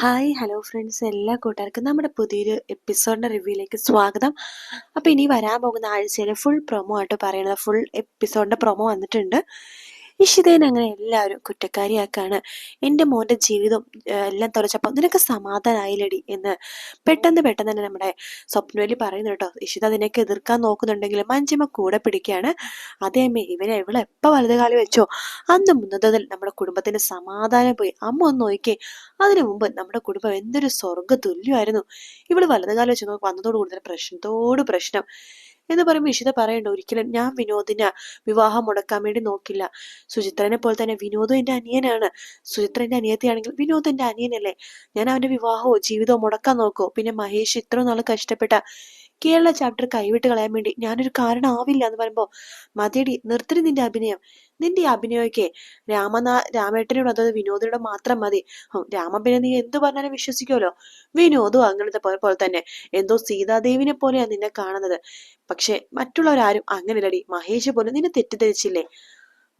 Hi hello friends എല്ലാ കൂട്ടുകാർക്കും നമ്മുടെ പുതിയൊരു എപ്പിസോഡിന്റെ റിവ്യൂയിലേക്ക് സ്വാഗതം. അപ്പോൾ ഇനി വരാൻ പോകുന്ന ആഴ്ചയിലെ ഫുൾ പ്രൊമോ ആയിട്ട് പറയുന്നത് ഫുൾ എപ്പിസോഡിന്റെ പ്രൊമോ വന്നിട്ടുണ്ട്. ഇഷിതേനെ അങ്ങനെ എല്ലാവരും കുറ്റക്കാരിയാക്കാണ്. എന്റെ മോന്റെ ജീവിതം എല്ലാം തുറച്ചപ്പോൾ നിനക്ക് സമാധാനമായില്ലടി എന്ന് പെട്ടെന്ന് പെട്ടെന്ന് തന്നെ നമ്മുടെ സ്വപ്നവലി പറയുന്നു കേട്ടോ. ഇഷിത നിനക്ക് എതിർക്കാൻ നോക്കുന്നുണ്ടെങ്കിൽ മഞ്ജിമ കൂടെ പിടിക്കുകയാണ്. അതേമേ ഇവനെ ഇവളെ എപ്പോൾ വലതുകാലി വെച്ചോ അന്ന് മുന്നതിൽ നമ്മുടെ കുടുംബത്തിന് സമാധാനം പോയി. അമ്മ ഒന്ന് നോക്കി അതിനു മുമ്പ് നമ്മുടെ കുടുംബം എന്തൊരു സ്വർഗ തുല്യമായിരുന്നു ഇവൾ വലതുകാലം വെച്ച് നോക്കി വന്നതോട് കൂടുതൽ പ്രശ്നത്തോട് പ്രശ്നം. എന്ന് പറയുമ്പോൾ ഇഷിത പറയണ്ട ഒരിക്കലും ഞാൻ വിനോദിന് വിവാഹം മുടക്കാൻ വേണ്ടി നോക്കില്ല. സുചിത്രനെ പോലെ തന്നെ വിനോദം എന്റെ അനിയനാണ്. സുചിത്ര എന്റെ അനിയത്തിയാണെങ്കിൽ വിനോദ് എന്റെ അനിയനല്ലേ? ഞാൻ അവന്റെ വിവാഹമോ ജീവിതമോ മുടക്കാൻ നോക്കോ? പിന്നെ മഹേഷ് ഇത്ര നാൾ കഷ്ടപ്പെട്ട കേരള ചാപ്റ്റർ കൈവിട്ട് കളയാൻ വേണ്ടി ഞാനൊരു കാരണമാവില്ല എന്ന് പറയുമ്പോൾ മതിയടി നിർത്തിന് നിന്റെ അഭിനയം. നിന്റെ അഭിനയമൊക്കെ രാമനാ രാമേട്ടനോട് അതായത് വിനോദിനോട് മാത്രം മതി. പിന്നെ നീ എന്ത് പറഞ്ഞാലും വിശ്വസിക്കുമല്ലോ വിനോദും അങ്ങനത്തെ പോലെ പോലെ തന്നെ. എന്തോ സീതാദേവിനെ പോലെയാണ് നിന്നെ കാണുന്നത്. പക്ഷെ മറ്റുള്ളവരാരും അങ്ങനെയല്ലടി. മഹേഷ് പോലും നിന്നെ തെറ്റിദ്ധരിച്ചില്ലേ?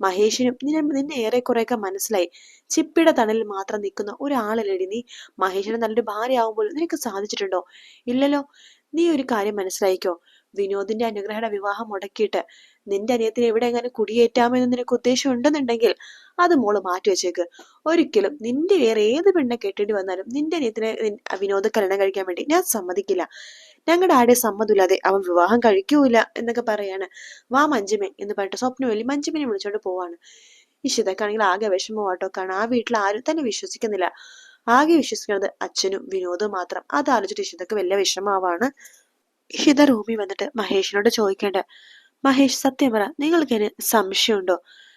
മഹേഷിനും നിന്നെ നിന്നെ ഏറെക്കുറെയൊക്കെ മനസ്സിലായി. ചിപ്പിയുടെ തണലിൽ മാത്രം നിൽക്കുന്ന ഒരാളല്ലടി നീ? മഹേഷിന് നല്ലൊരു ഭാര്യ ആവുമ്പോൾ നിനക്ക് സാധിച്ചിട്ടുണ്ടോ? ഇല്ലല്ലോ. നീ ഒരു കാര്യം മനസ്സിലായിക്കോ? വിനോദിന്റെ അനുഗ്രഹയുടെ വിവാഹം മുടക്കിയിട്ട് നിന്റെ അനിയത്തിന് എവിടെ എങ്ങനെ കുടിയേറ്റാമെന്ന് നിനക്ക് ഉദ്ദേശം ഉണ്ടെന്നുണ്ടെങ്കിൽ അത് മോൾ മാറ്റി വെച്ചേക്ക്. ഒരിക്കലും നിന്റെ വേറെ ഏത് പെണ്ണെ കെട്ടേണ്ടി വന്നാലും നിന്റെ അനിയത്തിനെ വിനോദ് കല്യാണം കഴിക്കാൻ വേണ്ടി ഞാൻ സമ്മതിക്കില്ല. ഞങ്ങളുടെ ആടെ സമ്മതമില്ലാതെ അവൻ വിവാഹം കഴിക്കൂല എന്നൊക്കെ പറയാണ്. വാ മഞ്ജുമേ എന്ന് പറഞ്ഞിട്ട് സ്വപ്നവേലി മഞ്ജുമിനെ വിളിച്ചോണ്ട് പോവാണ്. ഇഷിതക്കാണെങ്കിൽ ആകെ വിഷമമാട്ടോ കാരണം ആ വീട്ടിൽ ആരും തന്നെ വിശ്വസിക്കുന്നില്ല. ആകെ വിശ്വസിക്കുന്നത് അച്ഛനും വിനോദും മാത്രം. അത് ആലോചിച്ചിട്ട് ഇഷിതക്ക് വലിയ വിഷമാവാണ്. ഇഷിത റൂമിൽ വന്നിട്ട് മഹേഷിനോട് ചോദിക്കേണ്ട മഹേഷ് സത്യം പറ നിങ്ങൾക്ക് എന്നെ സംശയമുണ്ടോ?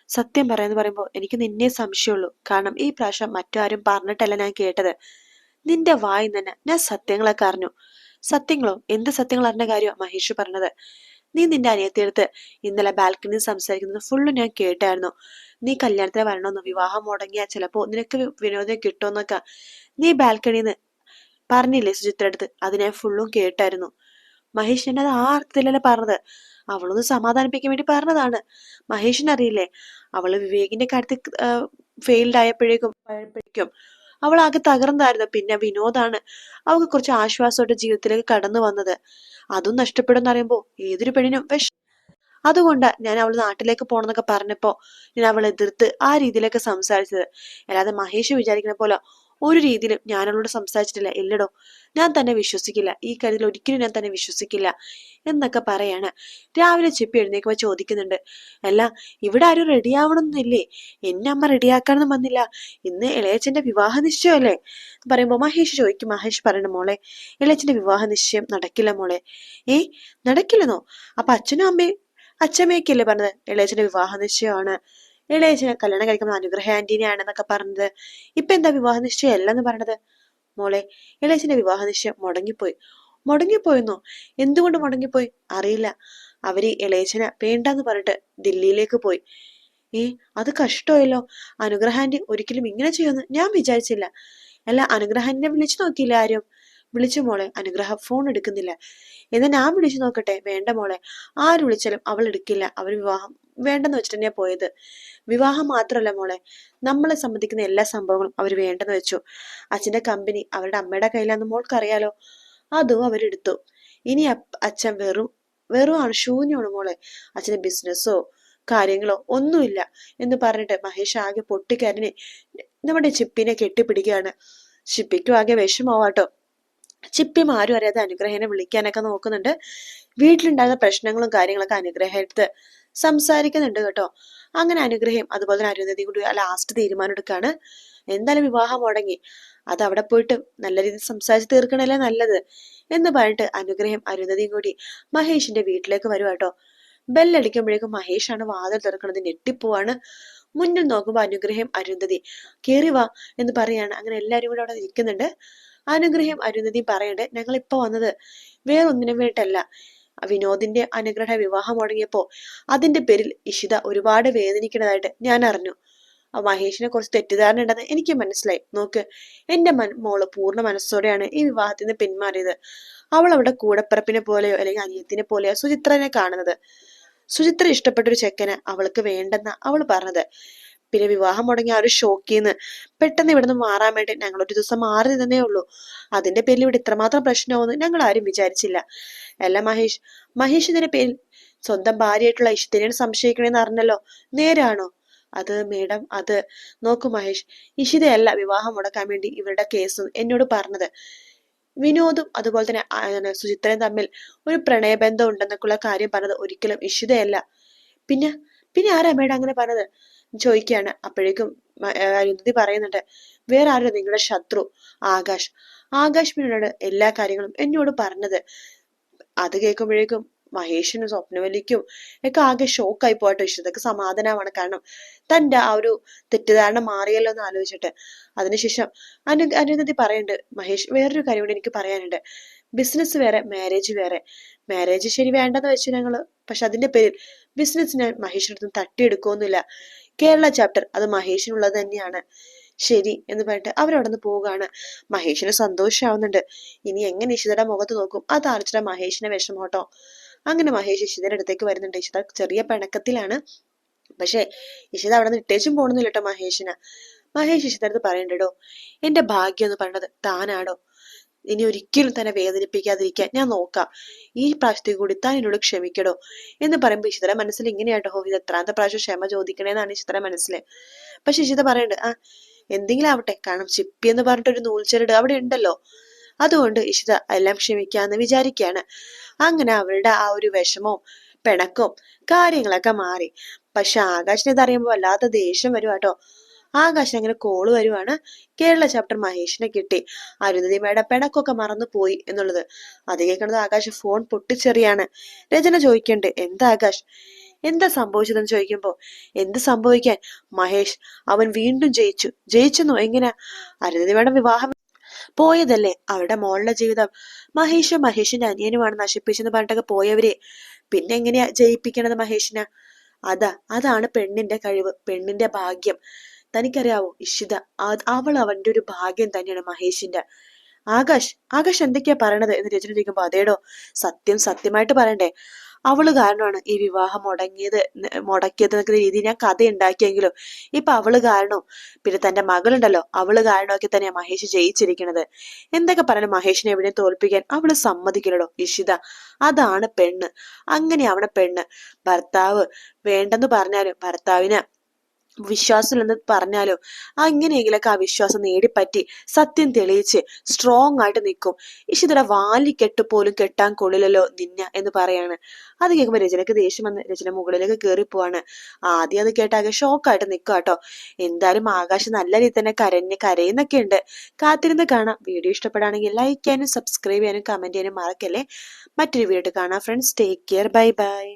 സത്യം പറയാന്ന് പറയുമ്പോൾ എനിക്ക് നിന്നെ സംശയമുള്ളൂ. കാരണം ഈ പ്രാവശ്യം മറ്റാരും പറഞ്ഞിട്ടല്ല ഞാൻ കേട്ടത്. നിന്റെ വായി തന്നെ ഞാൻ സത്യങ്ങളൊക്കെ അറിഞ്ഞു. സത്യങ്ങളോ? എന്ത് സത്യങ്ങൾ അറിഞ്ഞ കാര്യമോ മഹേഷ് പറഞ്ഞത്? നീ നിന്റെ അനിയത്തിയെടുത്ത് ഇന്നലെ ബാൽക്കണി സംസാരിക്കുന്നത് ഫുള്ള് ഞാൻ കേട്ടായിരുന്നു. നീ കല്യാണത്തിന് വരണമെന്നോ? വിവാഹം മുടങ്ങിയാൽ ചിലപ്പോ നിനക്ക് വിനോദം കിട്ടുമെന്നൊക്കെ. നീ ബാൽക്കണിന്ന് പറഞ്ഞില്ലേ സുചിത്ര അടുത്ത്? അത് ഞാൻ ഫുള്ളും കേട്ടായിരുന്നു. മഹേഷ് എന്നെ അത് ആ അർത്ഥത്തിലല്ലേ പറഞ്ഞത്. അവളൊന്ന് സമാധാനിപ്പിക്കാൻ വേണ്ടി പറഞ്ഞതാണ്. മഹേഷിനറിയില്ലേ? അവൾ വിവേകിന്റെ കാര്യത്തിൽ ഫെയിൽഡ് ആയപ്പോഴേക്കും അവൾ ആകെ തകർന്നായിരുന്നു. പിന്നെ വിനോദാണ് അവൾക്ക് കുറച്ച് ആശ്വാസമായിട്ട് ജീവിതത്തിലേക്ക് കടന്നു വന്നത്. അതും നഷ്ടപ്പെടുമെന്ന് അറിയുമ്പോൾ ഏതൊരു പെണ്ണിനും വിഷ അതുകൊണ്ട് ഞാൻ അവൾ നാട്ടിലേക്ക് പോണെന്നൊക്കെ പറഞ്ഞപ്പോ ഞാൻ അവളെ എതിർത്ത് ആ രീതിയിലൊക്കെ സംസാരിച്ചത്. അല്ലാതെ മഹേഷ് വിചാരിക്കുന്ന പോലെ ഒരു രീതിയിലും ഞാൻ അവളോട് സംസാരിച്ചിട്ടില്ല. ഇല്ലടോ ഞാൻ തന്നെ വിശ്വസിക്കില്ല. ഈ കാര്യത്തിൽ ഒരിക്കലും ഞാൻ തന്നെ വിശ്വസിക്കില്ല എന്നൊക്കെ പറയാണ്. രാവിലെ ചെപ്പി എഴുന്നേക്കുമ്പോൾ ചോദിക്കുന്നുണ്ട് അല്ല ഇവിടെ ആരും റെഡി ആവണമെന്നില്ലേ എന്നെ അമ്മ റെഡിയാക്കാനൊന്നും വന്നില്ല. ഇന്ന് ഇളയച്ചന്റെ വിവാഹ നിശ്ചയമല്ലേ? പറയുമ്പോൾ മഹേഷ് ചോദിക്കും. മഹേഷ് പറയണ മോളെ ഇളയച്ചന്റെ വിവാഹ നിശ്ചയം നടക്കില്ല മോളെ. ഏ നടക്കില്ലെന്നോ? അപ്പൊ അച്ഛനും അമ്മയും അച്ഛമ്മയൊക്കെയല്ലേ പറഞ്ഞത്? ഇളയച്ചന്റെ വിവാഹ നിശ്ചയമാണ്. ഇളയച്ചനെ കല്യാണം കഴിക്കുന്ന അനുഗ്രഹ ആന്റീനെയാണെന്നൊക്കെ പറഞ്ഞത്. ഇപ്പൊ എന്താ വിവാഹ നിശ്ചയം അല്ലെന്ന് പറഞ്ഞത്? മോളെ ഇളയച്ചന്റെ വിവാഹ നിശ്ചയം മുടങ്ങിപ്പോയി. മുടങ്ങിപ്പോയെന്നോ? എന്തുകൊണ്ട് മുടങ്ങിപ്പോയി? അറിയില്ല. അവർ ഇളയച്ചനെ വേണ്ടെന്ന് പറഞ്ഞിട്ട് ദില്ലിയിലേക്ക് പോയി. ഏ അത് കഷ്ടമല്ലോ അനുഗ്രഹാന്റി ഒരിക്കലും ഇങ്ങനെ ചെയ്യുമെന്ന് ഞാൻ വിചാരിച്ചില്ല. അല്ല അനുഗ്രഹാന്റിനെ വിളിച്ചു നോക്കിയില്ല ആരും? വിളിച്ചു മോളെ അനുഗ്രഹ ഫോൺ എടുക്കുന്നില്ല. എന്നാ ഞാൻ വിളിച്ചു നോക്കട്ടെ? വേണ്ട മോളെ. ആര് വിളിച്ചാലും അവൾ എടുക്കില്ല. അവർ വിവാഹം വേണ്ടെന്ന് വെച്ചിട്ട് തന്നെയാ പോയത്. വിവാഹം മാത്രമല്ല മോളെ നമ്മളെ സംബന്ധിക്കുന്ന എല്ലാ സംഭവങ്ങളും അവർ വേണ്ടെന്ന് വെച്ചു. അച്ഛന്റെ കമ്പനി അവരുടെ അമ്മയുടെ കയ്യിലാന്ന് മോൾക്കറിയാലോ? അതും അവരെടുത്തു ഇനി അച്ഛൻ വെറും വെറും ആണ് ശൂന്യമാണ് മോളെ. അച്ഛന് ബിസിനസ്സോ കാര്യങ്ങളോ ഒന്നുമില്ല എന്ന് പറഞ്ഞിട്ട് മഹേഷ് ആകെ പൊട്ടിക്കാരനെ നമ്മുടെ ചിപ്പിനെ കെട്ടിപ്പിടിക്കുകയാണ്. ചിപ്പിക്കും ആകെ വിഷമാവാട്ടോ ചിപ്പിയും ആരും അറിയാതെ അനുഗ്രഹനെ വിളിക്കാനൊക്കെ നോക്കുന്നുണ്ട്. വീട്ടിലുണ്ടാകുന്ന പ്രശ്നങ്ങളും കാര്യങ്ങളൊക്കെ അനുഗ്രഹത്ത് സംസാരിക്കുന്നുണ്ട് കേട്ടോ. അങ്ങനെ അനുഗ്രഹം അതുപോലെ തന്നെ അരുന്ധതി കൂടി ലാസ്റ്റ് തീരുമാനം എടുക്കാണ്. എന്തായാലും വിവാഹം മുടങ്ങി. അത് അവിടെ പോയിട്ട് നല്ല രീതിയിൽ സംസാരിച്ച് തീർക്കണല്ലേ നല്ലത് എന്ന് പറഞ്ഞിട്ട് അനുഗ്രഹം അരുന്ധതിയും കൂടി മഹേഷിന്റെ വീട്ടിലേക്ക് വരും കേട്ടോ. ബെല്ലടിക്കുമ്പോഴേക്കും മഹേഷാണ് വാതിൽ തുറക്കുന്നത് ഞെട്ടിപ്പോവാണ്. മുന്നിൽ നോക്കുമ്പോൾ അനുഗ്രഹം അരുന്ധതി കേറി വാ എന്ന് പറയാണ് അങ്ങനെ എല്ലാവരും കൂടെ അവിടെ ഇരിക്കുന്നുണ്ട്. അനുഗ്രഹം അരുന്ധതി പറയണ്ടേ ഞങ്ങൾ ഇപ്പൊ വന്നത് വേറൊന്നിനും വേണ്ടിട്ടല്ല വിനോദിന്റെ അനുഗ്രഹ വിവാഹം മുടങ്ങിയപ്പോ അതിന്റെ പേരിൽ ഇഷിത ഒരുപാട് വേദനിക്കുന്നതായിട്ട് ഞാൻ അറിഞ്ഞു. മഹേഷിനെ കുറിച്ച് തെറ്റിദ്ധാരണ ഉണ്ടെന്ന് എനിക്ക് മനസ്സിലായി. നോക്ക് എന്റെ മോൾ പൂർണ മനസ്സോടെയാണ് ഈ വിവാഹത്തിൽ നിന്ന് പിന്മാറിയത്. അവൾ അവിടെ കൂടപ്പിറപ്പിനെ പോലെയോ അല്ലെങ്കിൽ അനിയത്തിനെ പോലെയോ സുചിത്രനെ കാണുന്നത്. സുചിത്ര ഇഷ്ടപ്പെട്ട ഒരു ചെക്കന് അവൾക്ക് വേണ്ടെന്ന അവൾ പറഞ്ഞത്. പിന്നെ വിവാഹം മുടങ്ങി ആ ഒരു ഷോക്കിൽ നിന്ന് പെട്ടെന്ന് ഇവിടുന്ന് മാറാൻ വേണ്ടി ഞങ്ങൾ ഒരു ദിവസം മാറി നിന്നേ ഉള്ളൂ. അതിന്റെ പേരിൽ ഇവിടെ ഇത്രമാത്രം പ്രശ്നമാവുന്നു ഞങ്ങൾ ആരും വിചാരിച്ചില്ല. അല്ല മഹേഷ് മഹേഷ് ഇതിന്റെ പേരിൽ സ്വന്തം ഭാര്യയായിട്ടുള്ള ഇഷിതനെയാണ് സംശയിക്കണേന്ന് അറിഞ്ഞല്ലോ? നേരാണോ? അത് മേഡം അത് നോക്കൂ മഹേഷ്. ഇഷിതയല്ല വിവാഹം മുടക്കാൻ വേണ്ടി ഇവരുടെ കേസ് എന്നോട് പറഞ്ഞത്. വിനോദും അതുപോലെ തന്നെ സുചിത്രയും തമ്മിൽ ഒരു പ്രണയബന്ധം ഉണ്ടെന്നൊക്കെയുള്ള കാര്യം പറഞ്ഞത് ഒരിക്കലും ഇഷിതയല്ല. പിന്നെ പിന്നെ ആരാ മേഡം അങ്ങനെ പറഞ്ഞത്? ചോദിക്കുകയാണ്. അപ്പോഴേക്കും അരുന്ധതി പറയുന്നുണ്ട് വേറെ ആരും നിങ്ങളുടെ ശത്രു? ആകാശ്. ആകാശ് മീനോട് എല്ലാ കാര്യങ്ങളും എന്നോട് പറഞ്ഞത്. അത് കേൾക്കുമ്പോഴേക്കും മഹേഷിനും സ്വപ്നവലിക്കും ഒക്കെ ആകെ ഷോക്കായി പോയിട്ട് ഇഷ്ടതൊക്കെ സമാധാനമാണ്. കാരണം തന്റെ ആ ഒരു തെറ്റിദ്ധാരണ മാറിയല്ലോ എന്ന് ആലോചിച്ചിട്ട്. അതിനുശേഷം അനു അനുനതി പറയുന്നുണ്ട് മഹേഷ് വേറൊരു കാര്യം കൂടി എനിക്ക് പറയാനുണ്ട്. ബിസിനസ് വേറെ മാരേജ് വേറെ. മാരേജ് ശരി വേണ്ടെന്ന് വെച്ച് ഞങ്ങൾ പക്ഷെ അതിന്റെ പേരിൽ ബിസിനസ് ഞാൻ മഹേഷിനടുത്ത് തട്ടിയെടുക്കൊന്നുമില്ല കേരള ചാപ്റ്റർ അത് മഹേഷിനുള്ളത് തന്നെയാണ്. ശരി എന്ന് പറഞ്ഞിട്ട് അവരവിടെ നിന്ന് പോവുകയാണ്. മഹേഷിന് സന്തോഷമാവുന്നുണ്ട്. ഇനി എങ്ങനെ ഇഷിതയുടെ മുഖത്ത് നോക്കും? അത് ആലോചിച്ചിട്ട് മഹേഷിനെ കേട്ടോ. അങ്ങനെ മഹേഷ് ഇഷിതയുടെ അടുത്തേക്ക് വരുന്നുണ്ട്. ഇഷിത ചെറിയ പിണക്കത്തിലാണ്. പക്ഷേ ഇഷിത അവിടെ നിന്ന് ഇട്ടേച്ചും പോണെന്നില്ല കേട്ടോ മഹേഷിന്. മഹേഷ് ഇഷിതടുത്ത് പറയണ്ടോ എന്റെ ഭാഗ്യം എന്ന് പറഞ്ഞത് താനാടോ ഇനി ഒരിക്കലും തന്നെ വേദനിപ്പിക്കാതിരിക്കാൻ ഞാൻ നോക്കാം. ഈ പ്രാവശ്യത്തെ കൂടി താൻ എന്നോട് ക്ഷമിക്കടോ എന്ന് പറയുമ്പോൾ ഇഷിതര മനസ്സിൽ ഇങ്ങനെയാട്ടോ ഹോ ഇത് എത്രാമത്തെ പ്രാവശ്യം ക്ഷമ ചോദിക്കണേന്നാണ് ഇഷിതര മനസ്സിൽ പക്ഷെ ഇഷിത പറയണ്ട് ആ എന്തെങ്കിലും ആവട്ടെ കാരണം ചിപ്പി എന്ന് പറഞ്ഞിട്ടൊരു നൂൽച്ചരട് അവിടെ ഉണ്ടല്ലോ. അതുകൊണ്ട് ഇഷിത എല്ലാം ക്ഷമിക്കാന്ന് വിചാരിക്കുകയാണ് അങ്ങനെ അവരുടെ ആ ഒരു വിഷമവും പിണക്കവും കാര്യങ്ങളൊക്കെ മാറി. പക്ഷെ ആകാശിനെ ഇതറിയുമ്പോൾ വല്ലാത്ത ദേഷ്യം വരും കേട്ടോ. ആകാശം അങ്ങനെ കോൾ വരുവാണ്. കേരള ചാപ്റ്റർ മഹേഷിനെ കിട്ടി. അരുന്ധതി മേഡം പിണക്കൊക്കെ മറന്നു പോയി എന്നുള്ളത്. അത് കേൾക്കുന്നത് ആകാശ് ഫോൺ പൊട്ടിച്ചെറിയാണ്. രചന ചോദിക്കണ്ട് എന്താ ആകാശ്? എന്താ സംഭവിച്ചതെന്ന് ചോദിക്കുമ്പോ എന്ത് സംഭവിക്കാൻ? മഹേഷ് അവൻ വീണ്ടും ജയിച്ചു. ജയിച്ചെന്നോ? എങ്ങനെയാ അരുന്ധതി മേഡം വിവാഹം പോയതല്ലേ? അവരുടെ മോളുടെ ജീവിതം. മഹേഷും മഹേഷിന്റെ അനിയനുമാണ് നശിപ്പിച്ചെന്ന് പറഞ്ഞിട്ടൊക്കെ പോയവരെ. പിന്നെ എങ്ങനെയാ ജയിപ്പിക്കണത് മഹേഷിനെ? അതാ അതാണ് പെണ്ണിന്റെ കഴിവ് പെണ്ണിന്റെ ഭാഗ്യം. തനിക്കറിയാവോ ഇഷിത? അവൾ അവന്റെ ഒരു ഭാഗ്യം തന്നെയാണ് മഹേഷിന്റെ ആകാശ് ആകാശ് എന്തൊക്കെയാ പറയണത് എന്ന് രചന ചോദിക്കുമ്പോ അതേടോ സത്യം സത്യമായിട്ട് പറയണ്ടേ? അവൾ കാരണമാണ് ഈ വിവാഹം മുടങ്ങിയത് മുടക്കിയത് എന്നൊക്കെ രീതി ഞാൻ കഥ ഉണ്ടാക്കിയെങ്കിലും ഇപ്പൊ അവൾ കാരണവും പിന്നെ തന്റെ മകളുണ്ടല്ലോ അവൾ കാരണമൊക്കെ തന്നെയാ മഹേഷ് ജയിച്ചിരിക്കുന്നത് എന്തൊക്കെ പറയണം മഹേഷിനെ എവിടെയും തോൽപ്പിക്കാൻ? അവൾ സമ്മതിക്കില്ലല്ലോ ഇഷിത? അതാണ് പെണ്ണ്. അങ്ങനെ അവളെ പെണ്ണ്. ഭർത്താവ് വേണ്ടെന്ന് പറഞ്ഞാലും ഭർത്താവിന് വിശ്വാസമില്ലെന്ന് പറഞ്ഞാലോ? അങ്ങനെയെങ്കിലൊക്കെ ആ വിശ്വാസം നേടിപ്പറ്റി സത്യം തെളിയിച്ച് സ്ട്രോങ് ആയിട്ട് നിൽക്കും. ഇഷ്ടത്തിടെ വാലി കെട്ട് പോലും കെട്ടാൻ കൊള്ളില്ലല്ലോ നിന്ന എന്ന് പറയാണ്. അത് കേൾക്കുമ്പോൾ രചനക്ക് ദേഷ്യം വന്ന് രചന മുകളിലേക്ക് കയറി പോവാണ് ആദ്യം അത് കേട്ടാകെ ഷോക്കായിട്ട് നിൽക്കുക കേട്ടോ എന്തായാലും ആകാശം നല്ല രീതിയിൽ തന്നെ കരഞ്ഞ് കരയുന്നൊക്കെ ഉണ്ട്. കാത്തിരുന്ന് കാണാം. വീഡിയോ ഇഷ്ടപ്പെടുകയാണെങ്കിൽ ലൈക്ക് ചെയ്യാനും സബ്സ്ക്രൈബ് ചെയ്യാനും കമന്റ് ചെയ്യാനും മറക്കല്ലേ? മറ്റൊരു വീഡിയോ കാണാം friends take care bye bye